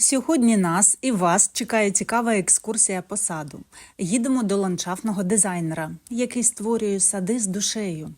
Сьогодні нас і вас чекає цікава екскурсія по саду. Їдемо до ландшафтного дизайнера, який створює сади з душею.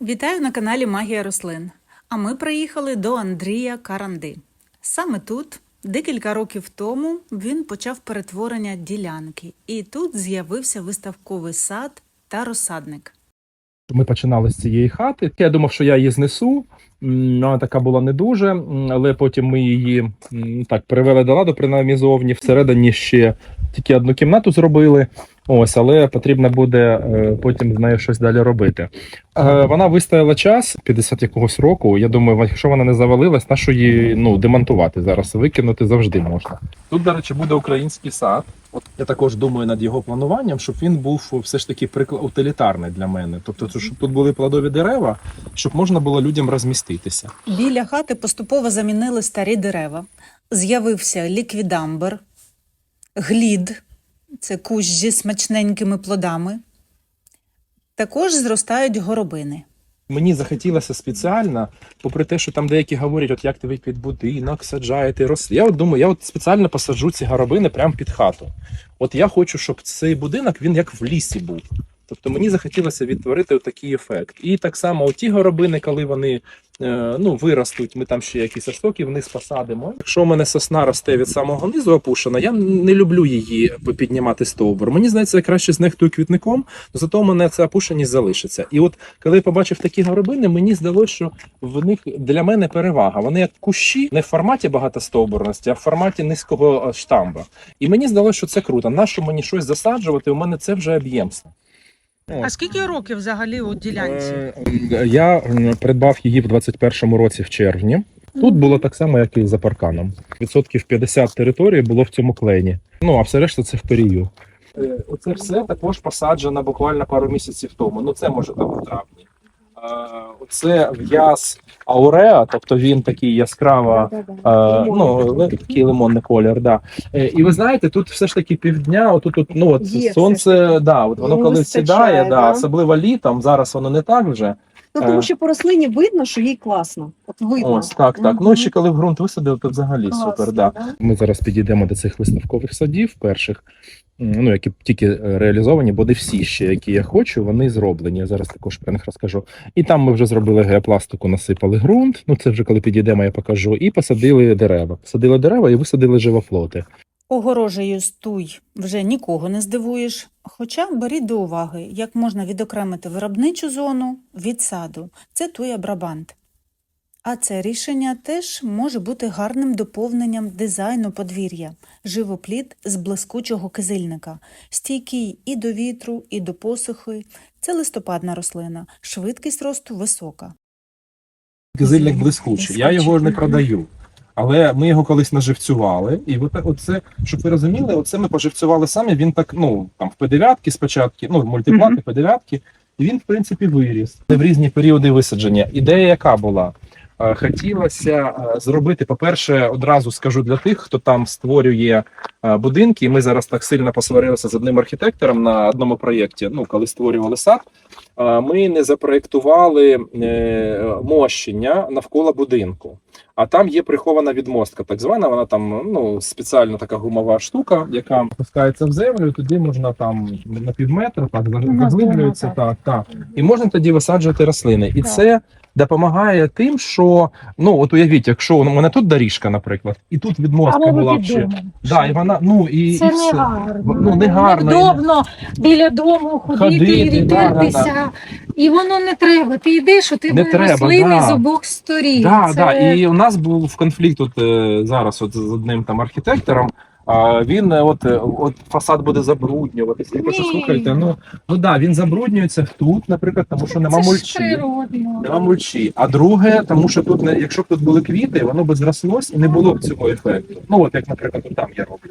Вітаю на каналі Магія рослин. А ми приїхали до Андрія Каранди. Саме тут, декілька років тому, він почав перетворення ділянки, і тут з'явився виставковий сад та розсадник. Ми починали з цієї хати. Я думав, що я її знесу. Вона така була не дуже, але потім ми її так привели до ладу, принаймні зовні. Всередині ще тільки одну кімнату зробили. Ось, але потрібно буде е, потім з нею щось далі робити. Е, Вона вистояла час 50 якогось року. Я думаю, якщо вона не завалилась, на що її ну демонтувати зараз? Викинути завжди можна. Тут, до речі, буде український сад. От я також думаю над його плануванням, щоб він був все ж таки прикла- утилітарний для мене. Тобто, щоб тут були плодові дерева, щоб можна було людям розміститися. Біля хати поступово замінили старі дерева. З'явився ліквідамбер, глід це кущ зі смачненькими плодами. Також зростають горобини. Мені захотілося спеціально, попри те, що там деякі говорять, от як ти ви під будинок саджаєте, росли. Я от думаю, я от спеціально посаджу ці горобини прямо під хату. От я хочу, щоб цей будинок він як в лісі був. Тобто мені захотілося відтворити такий ефект. І так само ті горобини, коли вони е, ну, виростуть, ми там ще якісь соки вниз посадимо. Якщо у мене сосна росте від самого низу опушена, я не люблю її піднімати стовбур. Мені здається, я краще знехтую квітником, то зато у мене ця опушеність залишиться. І от коли я побачив такі горобини, мені здалося, що в них для мене перевага. Вони як кущі, не в форматі багатостовбурності, а в форматі низького штамба. І мені здалося, що це круто. Нащо мені щось засаджувати? У мене це вже об'ємство. А скільки років взагалі у ділянці? Е, Я придбав її в 21-му році в червні. Тут було так само, як і за парканом. Відсотків 50 території було в цьому клені. Ну а все решта це в перію. Оце все також посаджено буквально пару місяців тому. Ну це може там у травні. Е, Оце в'яз ауреа, тобто він такий яскраво, е, ну такий лимонний колір. Да. Е, І ви знаєте, тут все ж таки півдня, отут, от, ну от Є сонце, да, от воно коли сідає, да, да. особливо літом. Зараз воно не так вже. Ну, Е. тому що по рослині видно, що їй класно. От видно. Ось так, так. Ну ще коли в ґрунт висадили, то взагалі Класно, супер. Да. Ми зараз підійдемо до цих виставкових садів перших, ну які тільки е, реалізовані, бо не всі ще, які я хочу, вони зроблені. Я зараз також про них розкажу. І там ми вже зробили геопластику, насипали ґрунт. Ну це вже коли підійдемо, я покажу. І посадили дерева. Посадили дерева і висадили живофлоти. Огорожею стуй вже нікого не здивуєш. Хоча беріть до уваги, як можна відокремити виробничу зону від саду. Це туя Брабант. А це рішення теж може бути гарним доповненням дизайну подвір'я, живоплід з блискучого кизильника, стійкий і до вітру, і до посухи. Це листопадна рослина, швидкість росту висока. Кизильник блискучий. Я його не продаю. Але ми його колись наживцювали, і от, оце, щоб ви розуміли, оце ми поживцювали самі. Він так, ну там в П9 спочатку, ну мультиплати Мгм. П9, і він, в принципі, виріс в різні періоди висадження. Ідея яка була? Е, Хотілося е, зробити, по-перше, одразу скажу для тих, хто там створює е, будинки. Ми зараз так сильно посварилися з одним архітектором на одному проєкті. Ну, коли створювали сад, ми не запроектували е, мощення навколо будинку. А там є прихована відмостка, так звана. Вона там ну спеціальна така гумова штука, яка опускається в землю. Тоді можна там на півметра, так заглиблюється, так, так. І можна тоді висаджувати рослини. І це допомагає тим, що ну от уявіть, якщо у мене тут доріжка, наприклад, і тут відмостка була б ще. Да, і вона ну і, Це і все. не гарно. Ну, не гарно. Невдобно біля дому ходити, Ходити, і да, да, дивитися. І воно не треба. Ти йдеш, у тебе Не треба, рослини да. з обох сторін. Да, Це... да. І у нас був конфлікт от, е, зараз от, з одним там архітектором. А він е, от, е, от фасад буде забруднюватися. Ви Ні. слухайте, ну, ну да, він забруднюється тут, наприклад, тому що нема мульчі. Нема мульчі. А друге, тому що тут, не- якщо б тут були квіти, воно б зрослось і не було б цього ефекту. Ну, от як, наприклад, от там я роблю.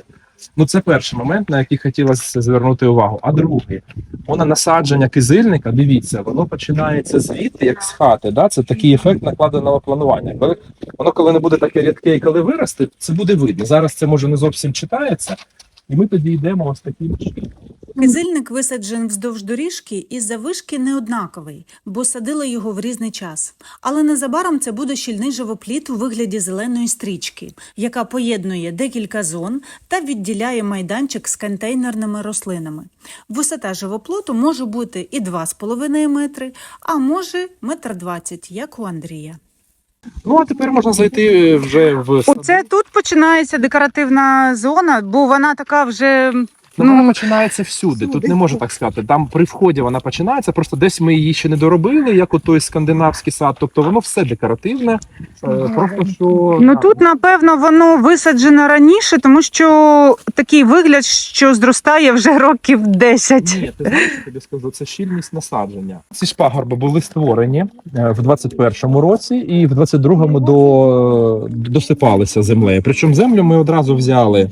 Ну, це перший момент, на який хотілося звернути увагу. А другий, воно насадження кизильника, дивіться, воно починається звідти, як з хати. Да? Це такий ефект накладеного планування. Воно, коли не буде таке рідке, і коли виросте, це буде видно. Зараз це може не зовсім читається. І ми тоді йдемо ось таким чином. Кизильник висаджений вздовж доріжки і завишки неоднаковий, бо садили його в різний час. Але незабаром це буде щільний живопліт у вигляді зеленої стрічки, яка поєднує декілька зон та відділяє майданчик з контейнерними рослинами. Висота живоплоту може бути і 2,5 метри, а може метр двадцять, як у Андрія. Ну а тепер можна зайти вже в. Оце тут починається декоративна зона, бо вона така вже Ну, вона Ну, починається всюди. Тут не можу так сказати. Там при вході вона починається, просто десь ми її ще не доробили, як у той скандинавський сад. Тобто воно все декоративне. Е, Просто що Ну тут, напевно, воно висаджено раніше, тому що такий вигляд, що зростає вже років 10. Ні, ти знаєш, я тобі скажу, це щільність насадження. Ці ж пагорби були створені е, в 21-му році, і в 22-му до, досипалися землею. Причому землю ми одразу взяли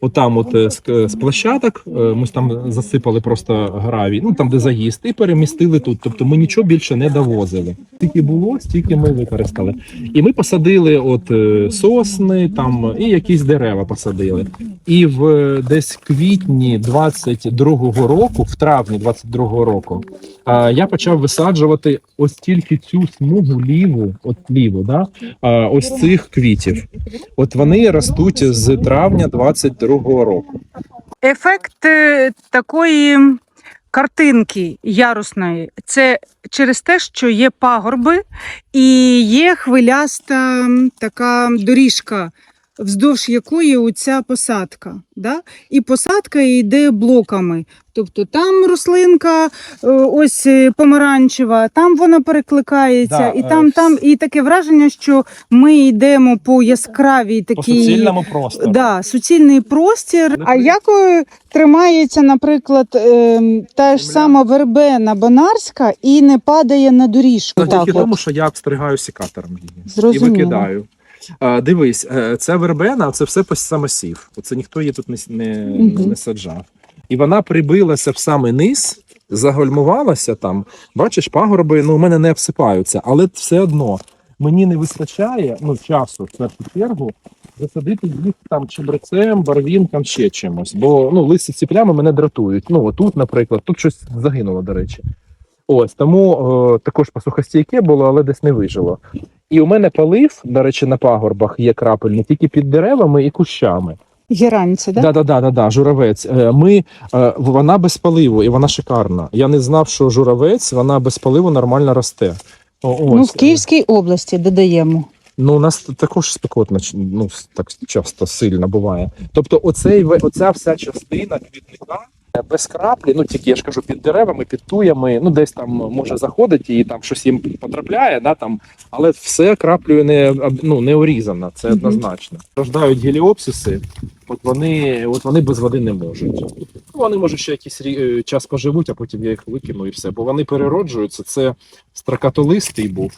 отам, от е, з, з площадок. е, Ми там засипали просто гравій, ну там де заїзд, і перемістили тут. Тобто ми нічого більше не довозили. Скільки було, стільки ми використали. І ми посадили от е, сосни, там і якісь дерева посадили. І в е, десь квітні 22-го року, в травні 22-го року, е, я почав висаджувати ось тільки цю смугу ліву, от ліву, да, ось цих квітів. От вони ростуть з травня 22-го року. Ефект е, такої картинки ярусної це через те, що є пагорби і є хвиляста така доріжка, вздовж якої оця посадка. Да? І посадка йде блоками. Тобто там рослинка, е, ось е, помаранчева, там вона перекликається, Да, і е, там, там, і таке враження, що ми йдемо по яскравій По такій. суцільному простору. Да, суцільний простір. А як е, тримається, наприклад, та ж сама вербена бонарська і не падає на доріжку? Завдяки Так, тому, от. що я обстригаю секатором її і викидаю. Е, Дивись, е, це вербена, це все пос- самосів. Оце ніхто її тут не, не, не саджав. І вона прибилася в самий низ, загальмувалася там. Бачиш, пагорби ну, у мене не обсипаються, але все одно мені не вистачає ну, часу, в першу чергу, засадити їх там чебрецем, барвінком, ще чимось. Бо ну, лисиці плями мене дратують. Ну, отут, наприклад, тут щось загинуло, до речі. Ось тому е, також посухостійке було, але десь не вижило. І у мене полив, до речі, на пагорбах є крапельний, тільки під деревами і кущами. Геранці, да? Да, да, да, да, да, журавець. Е, Ми е, вона без поливу і вона шикарна. Я не знав, що журавець вона без поливу нормально росте. О, Ну, в Київській області додаємо. Ну, у нас також спекотно, ну так часто сильно буває. Тобто, оцей оця вся частина квітника без краплі, ну тільки я ж кажу, під деревами, під туями, ну десь там може заходить і там щось їм потрапляє, да там, але все краплею не ну, не орізано, це однозначно. Рождають геліопсиси, от вони, от вони без води не можуть. Ну, вони може ще якийсь е, час поживуть, а потім я їх викину і все. Бо вони перероджуються. Це стракатолистий був.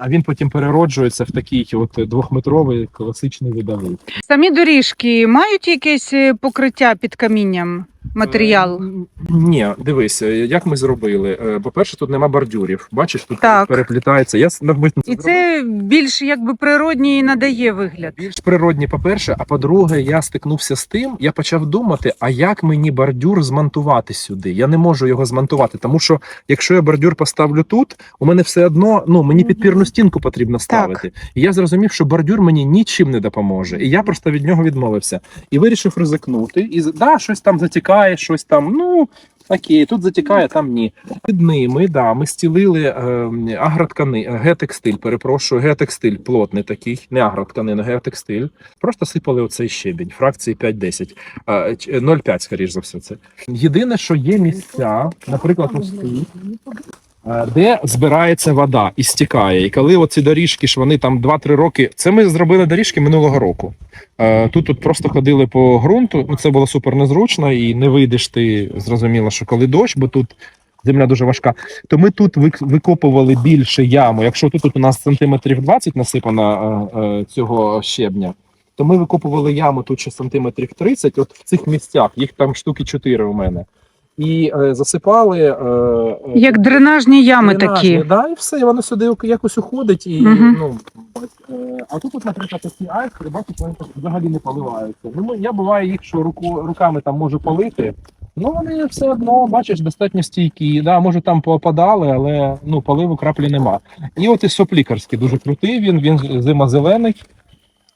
А він потім перероджується в такий от двохметровий класичний видавик. Самі доріжки мають якесь е, покриття під камінням, матеріал? Е, Ні, дивись, е, як ми зробили. Е, По-перше, тут нема бордюрів. Бачиш, тут Так. переплітається. Я навмисно І це більш якби природній надає вигляд. більш природні, по-перше, а по-друге, я стикнувся з тим, я почав думати, а як мені бордюр змонтувати сюди? Я не можу його змонтувати, тому що якщо я бордюр поставлю тут, у мене все одно ну мені підпірну стінку потрібно ставити. І я зрозумів, що бордюр мені нічим не допоможе. І я просто від нього відмовився і вирішив ризикнути. І да, щось там затікає, щось там. Ну окей, тут затікає, там ні. Під ними да, ми стілили е, агроткани, гетекстиль, перепрошую, гетекстиль плотний такий, не агротканин, а геотекстиль. Просто сипали оцей щебінь, фракції 5-10, е, 0,5, скоріш за все. Це єдине, що є місця, наприклад, у е, де збирається вода і стікає. І коли оці доріжки ж вони там 2-3 роки. Це ми зробили доріжки минулого року. Е, Тут, тут просто ходили по ґрунту. Ну це було супер незручно, і не вийдеш ти зрозуміло, що коли дощ, бо тут земля дуже важка. То ми тут вик- викопували більше яму. Якщо тут, тут у нас сантиметрів 20 насипано е, е, цього щебня, то ми викопували яму тут ще сантиметрів 30, от в цих місцях, їх там штуки 4 у мене. І е, засипали. Е, е, Як дренажні ями дренажні, такі. Да, і все, і воно сюди якось уходить. І, Мгм. ну, е, а тут, от, наприклад, такі айстри, бачите, вони так взагалі не поливаються. Ну, ми- я буває їх, що руку, руками там можу полити. Ну, вони все одно, бачиш, достатньо стійкі. Да, може там попадали, але ну, поливу краплі нема. І от і соплікарський дуже крутий, він, він зима-зелений.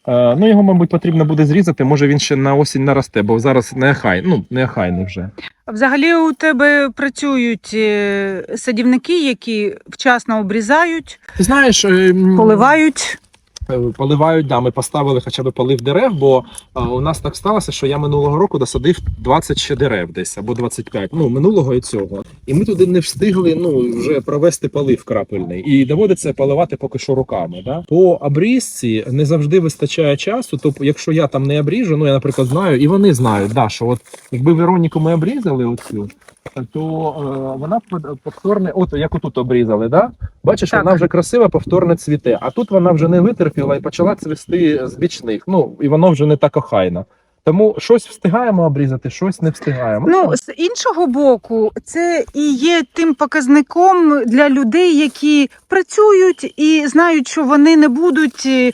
Е, ну, його, мабуть, потрібно буде зрізати. Може він ще на осінь наросте, бо зараз не ахай, ну, не вже. Взагалі у тебе працюють е, садівники, які вчасно обрізають, знаєш, е, поливають. Е, Поливають, да, ми поставили хоча б полив дерев, бо а, у нас так сталося, що я минулого року досадив 20 ще дерев десь або 25, ну минулого і цього. І ми туди не встигли ну вже провести полив крапельний. І доводиться поливати поки що руками. Да? По обрізці не завжди вистачає часу. Тобто, якщо я там не обріжу, ну я, наприклад, знаю, і вони знають, да, що от якби Вероніку ми обрізали оцю. То е, вона повторне, от як отут обрізали, да? Бачиш, Так. вона вже красива, повторно цвіте. А тут вона вже не витерпіла і почала цвісти з бічних. Ну і воно вже не так охайно. Тому щось встигаємо обрізати, щось не встигаємо. Ну, з іншого боку, це і є тим показником для людей, які працюють і знають, що вони не будуть е,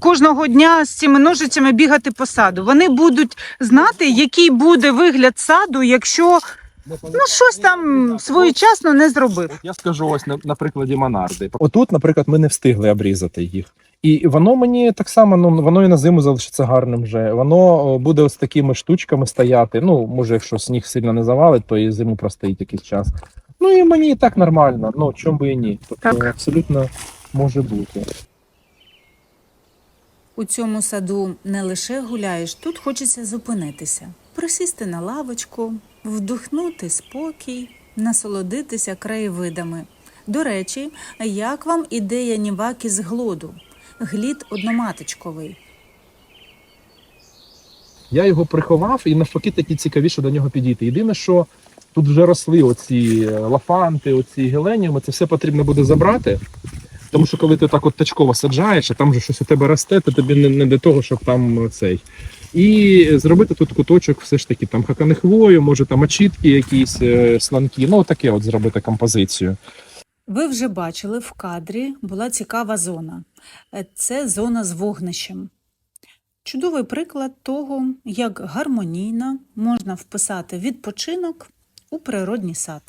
кожного дня з цими ножицями бігати по саду. Вони будуть знати, який буде вигляд саду, якщо ну щось там своєчасно не зробив. От я скажу ось на, на прикладі Монарди. Отут, наприклад, ми не встигли обрізати їх. І воно мені так само, ну воно і на зиму залишиться гарним вже. Воно буде ось такими штучками стояти. Ну, може, якщо сніг сильно не завалить, то і зиму простоїть якийсь час. Ну і мені і так нормально. Ну чому би і ні? Тобто Так. абсолютно може бути. У цьому саду не лише гуляєш, тут хочеться зупинитися, присісти на лавочку, вдихнути спокій, насолодитися краєвидами. До речі, як вам ідея ніваки з глоду? Глід одноматочковий. Я його приховав і навпаки такі цікавіше до нього підійти. Єдине, що тут вже росли оці е, лафанти, оці геленіуми, це все потрібно буде забрати. Тому що коли ти так от тачково саджаєш, а там же щось у тебе росте, то тобі не, не до того, щоб там цей. І зробити тут куточок, все ж таки там хаканихвою, може там очітки якісь е, сланки. Ну, таке от зробити композицію. Ви вже бачили в кадрі була цікава зона. Е, Це зона з вогнищем. Чудовий приклад того, як гармонійно можна вписати відпочинок у природній сад.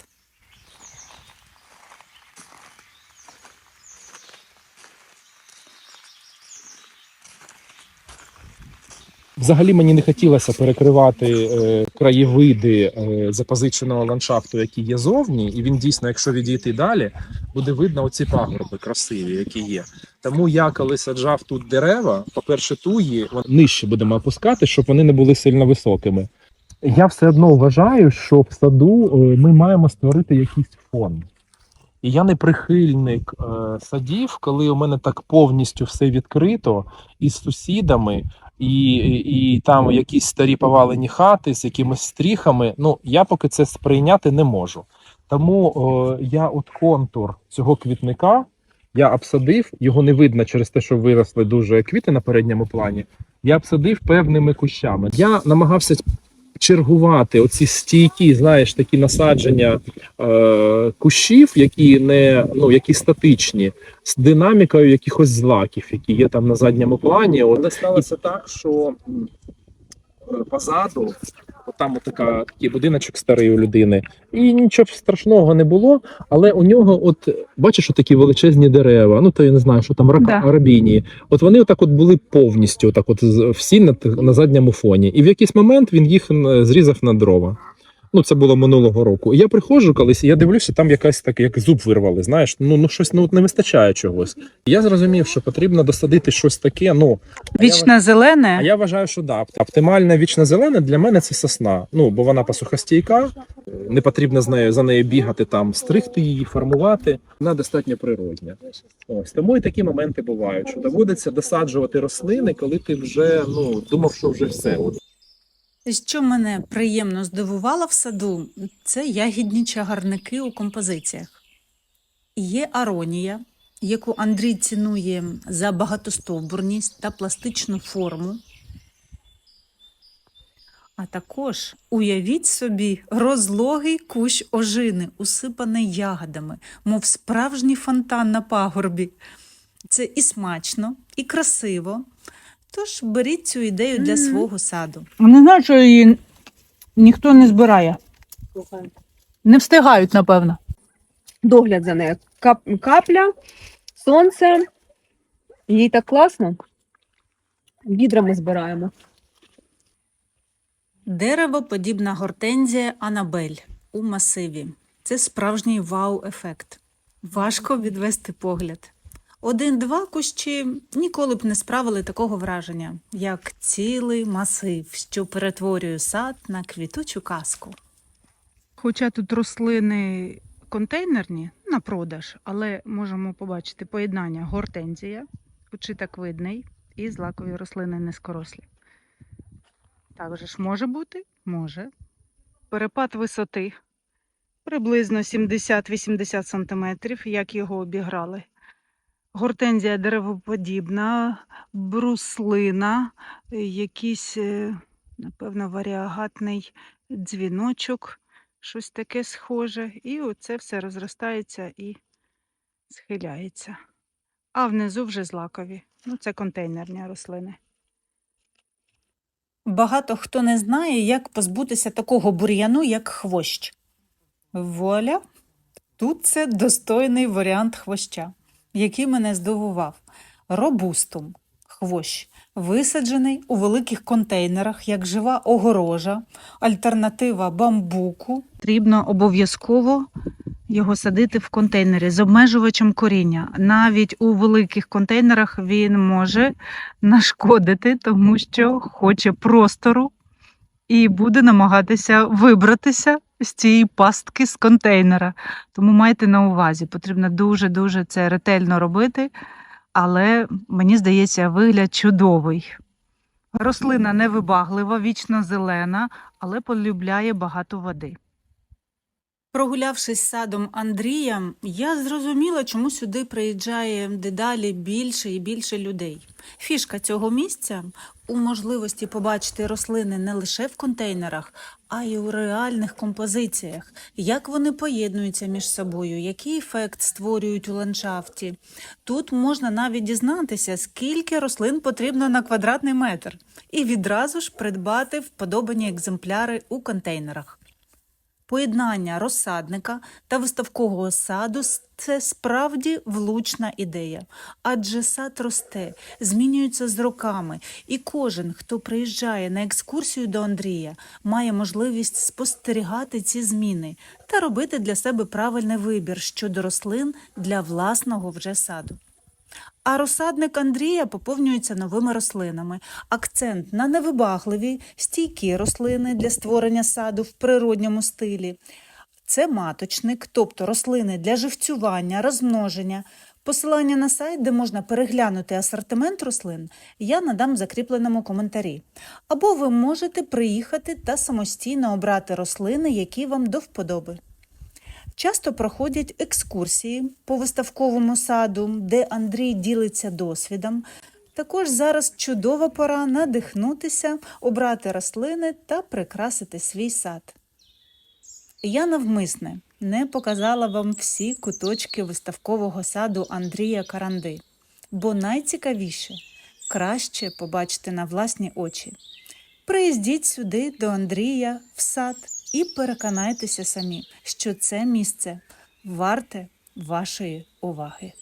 Взагалі мені не хотілося перекривати е, краєвиди е, запозиченого ландшафту, який є зовні, і він дійсно, якщо відійти далі, буде видно оці пагорби красиві, які є. Тому я коли саджав тут дерева, по-перше, туї вон- нижче будемо опускати, щоб вони не були сильно високими. Я все одно вважаю, що в саду е, ми маємо створити якийсь фон. І я не прихильник е, садів, коли у мене так повністю все відкрито із сусідами, і, і, там якісь старі повалені хати з якимись стріхами. Ну я поки це сприйняти не можу. Тому о, я от контур цього квітника я обсадив, його не видно через те, що виросли дуже квіти на передньому плані. Я обсадив певними кущами. Я намагався чергувати оці стійкі, знаєш, такі насадження е, кущів, які не ну які статичні, з динамікою якихось злаків, які є там на задньому плані. От сталося так, що позаду, там така такий будиночок старий у людини, і нічого страшного не було. Але у нього, от бачиш, такі величезні дерева. Ну то я не знаю, що там рака Да. арабінії. От вони отак от були повністю, отак от всі на, на задньому фоні. І в якийсь момент він їх зрізав на дрова. Ну, це було минулого року. І я приходжу колись, і я дивлюся, там якась таке, як зуб вирвали. Знаєш, ну ну щось ну от не вистачає чогось. І я зрозумів, що потрібно досадити щось таке. Ну Вічне зелене. а я вважаю, що да, оптимальна вічна зелена для мене це сосна. Ну бо вона посухостійка, не потрібно з нею за нею бігати там, стригти її, формувати. Вона достатньо природня. Ось тому і такі моменти бувають, що доводиться досаджувати рослини, коли ти вже ну думав, що вже все. Що мене приємно здивувало в саду, це ягідні чагарники у композиціях. Є аронія, яку Андрій цінує за багатостовбурність та пластичну форму. А також уявіть собі розлогий кущ ожини, усипаний ягодами, мов справжній фонтан на пагорбі. Це і смачно, і красиво. Тож беріть цю ідею для свого саду. Не знаю, що її ніхто не збирає. Не встигають, напевно. Догляд за нею. Кап- капля, сонце. Їй так класно. Відрами збираємо. Деревоподібна гортензія Анабель у масиві. Це справжній вау-ефект. Важко відвести погляд. Один-два кущі ніколи б не справили такого враження, як цілий масив, що перетворює сад на квітучу казку. Хоча тут рослини контейнерні на продаж, але можемо побачити поєднання гортензія, почиток видний і злакові рослини низькорослі. Так же ж може бути? Може. Перепад висоти приблизно 70-80 см, як його обіграли. Гортензія деревоподібна, бруслина, якийсь, е, напевно, варіагатний дзвіночок, щось таке схоже. І оце все розростається і схиляється. А внизу вже злакові. Ну, це контейнерні рослини. Багато хто не знає, як позбутися такого бур'яну, як хвощ. Вуаля! Тут це достойний варіант хвоща, який мене здивував. Робустум хвощ, висаджений у великих контейнерах як жива огорожа, альтернатива бамбуку. Потрібно обов'язково його садити в контейнері з обмежувачем коріння. Навіть у великих контейнерах він може нашкодити, тому що хоче простору і буде намагатися вибратися з цієї пастки з контейнера. Тому майте на увазі, потрібно дуже-дуже це ретельно робити, але мені здається, вигляд чудовий. Рослина невибаглива, вічно зелена, але полюбляє багато води. Прогулявшись садом Андрія, я зрозуміла, чому сюди приїжджає дедалі більше і більше людей. Фішка цього місця у можливості побачити рослини не лише в контейнерах, а й у реальних композиціях, як вони поєднуються між собою, який ефект створюють у ландшафті. Тут можна навіть дізнатися, скільки рослин потрібно на квадратний метр, і відразу ж придбати вподобані екземпляри у контейнерах. Поєднання розсадника та виставкового саду це справді влучна ідея, адже сад росте, змінюється з роками, і кожен, хто приїжджає на екскурсію до Андрія, має можливість спостерігати ці зміни та робити для себе правильний вибір щодо рослин для власного вже саду. А розсадник Андрія поповнюється новими рослинами. Акцент на невибагливі, стійкі рослини для створення саду в природньому стилі. Це маточник, тобто рослини для живцювання, розмноження. Посилання на сайт, де можна переглянути асортимент рослин, я надам в закріпленому коментарі. Або ви можете приїхати та самостійно обрати рослини, які вам до вподоби. Часто проходять екскурсії по виставковому саду, де Андрій ділиться досвідом. Також зараз чудова пора надихнутися, обрати рослини та прикрасити свій сад. Я навмисне не показала вам всі куточки виставкового саду Андрія Каранди, бо найцікавіше краще побачити на власні очі. Приїздіть сюди до Андрія в сад і переконайтеся самі, що це місце варте вашої уваги.